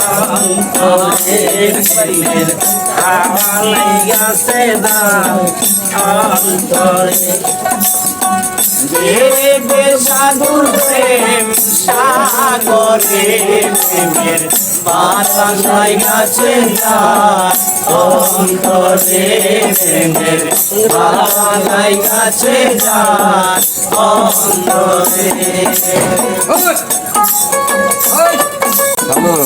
অন্তরে প্রেমের হাওয়া লাইগাছে না অন্তরে দেবে সাধুর প্রেম সাগরে প্রেমের বাতাস লাইগাছে অন্তরে প্রেমের বাতাস লাইগাছে অন্তরে হ্যালো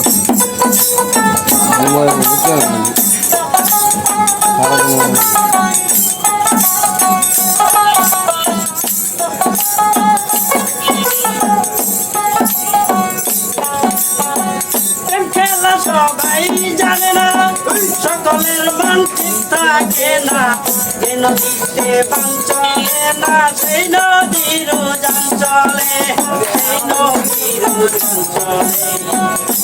সবাই জানে না। সকলের মন ঠিক থাকে না। যে নদীতে বান চলে না সেই নদীর যান চলে। সেই নদীর যান চলে।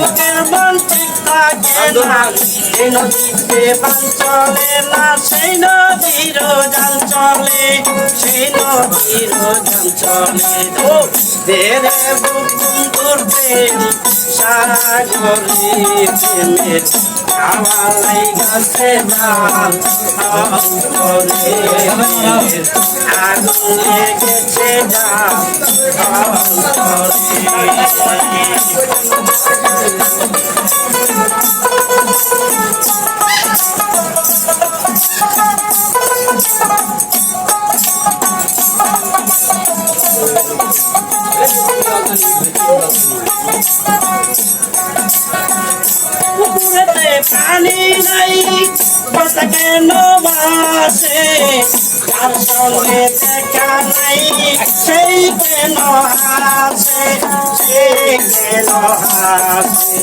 সকলের মন ঠিক থাকে না মন এই নদীতে বান চলে না সেই নদীর জাল চলে সেই নদীর জাল চলে ও দেরে বুকুন্দর প্রেম সারা প্রেমের আগুন না অন্তরে পুকুরেতে পানি নাই, কথা কেন বাসে যার সঙ্গে দেখা নাই, সেই কেন হাসে সে কেন হাসে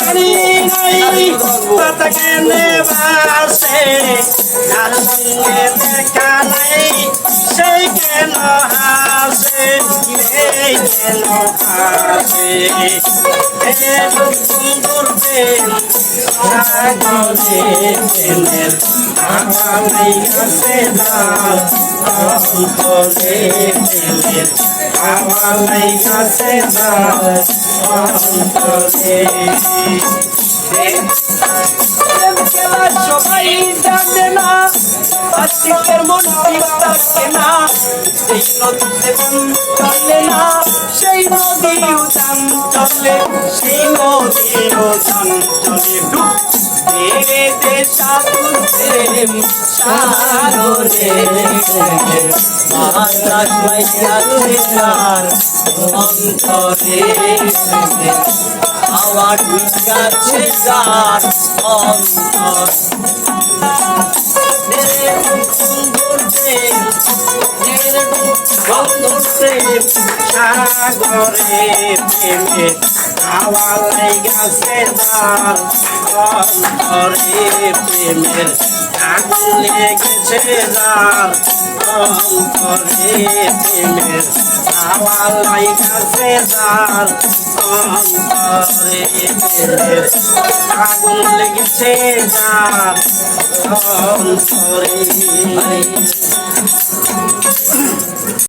পানি নাই, কথা কেন বাসে যার সঙ্গে দেখা নাই, সেই কেন হাসে সেই আগামী আছে আগামী আছে অন্তরে প্রেম খেলা সবাই জানে না আজকের মন থাকে না সেই নদীতে মন চলে সেই নদী উদান চলে সেই ডুব রে দে সাধুর প্রেম সাগরে বাতাস লাইয়াছে আর অন্তরে অন্তর সাগরে প্রেমে হাওয়া লেগেছে যার অন্তরে প্রেমের আগুন লেগেছে যার অন্তরে প্রেমের হাওয়া লেগেছে যার অন্তরে প্রেমের আগুন লেগেছে যার অন্তরে